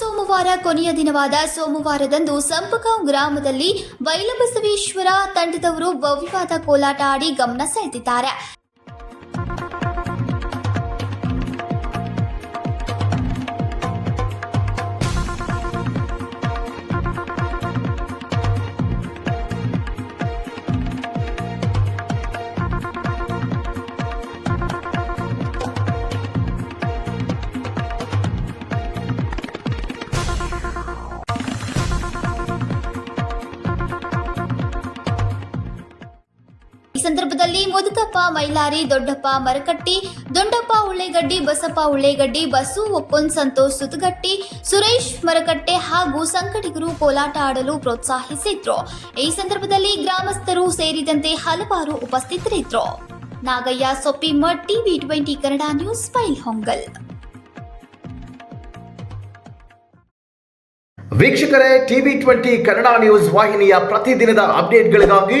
ಸೋಮವಾರ ಕೊನೆಯ ದಿನವಾದ ಸೋಮವಾರದಂದು ಸಂಪಗಾಂವ್ ಗ್ರಾಮದಲ್ಲಿ ಬೈಲಬಸವೇಶ್ವರ ತಂಡದವರು ಭವ್ಯವಾದ ಕೋಲಾಟ ಆಡಿ ಗಮನ ಸೆಳೆದಿದ್ದಾರೆ. ಸಂದರ್ಭದಲ್ಲಿ ಮುದುಕಪ್ಪ ಮೈಲಾರಿ, ದೊಡ್ಡಪ್ಪ ಮರಕಟ್ಟಿ, ದೊಡ್ಡಪ್ಪ ಉಳ್ಳೆಗಡ್ಡಿ ಬಸಪ್ಪ ಉಳ್ಳೆಗಡ್ಡಿ ಬಸು ಒಕ್ಕೊಂದ್ ಸಂತೋಷ್ ಸುತಗಟ್ಟಿ ಸುರೇಶ್ ಮರಕಟ್ಟೆ ಹಾಗೂ ಸಂಘಟಿಗರು ಕೋಲಾಟ ಆಡಲು ಪ್ರೋತ್ಸಾಹಿಸಿದ್ರು. ಈ ಸಂದರ್ಭದಲ್ಲಿ ಗ್ರಾಮಸ್ಥರು ಸೇರಿದಂತೆ ಹಲವಾರು ಉಪಸ್ಥಿತರಿದ್ರು. Nagayya Soppimath TV twenty Kannada news Bailhongal ವೀಕ್ಷಕರೇ, ಟಿವಿ ಟ್ವೆಂಟಿ ಕನ್ನಡ ನ್ಯೂಸ್ ವಾಹಿನಿಯ ಪ್ರತಿದಿನದ ಅಪ್ಡೇಟ್ಗಳಿಗಾಗಿ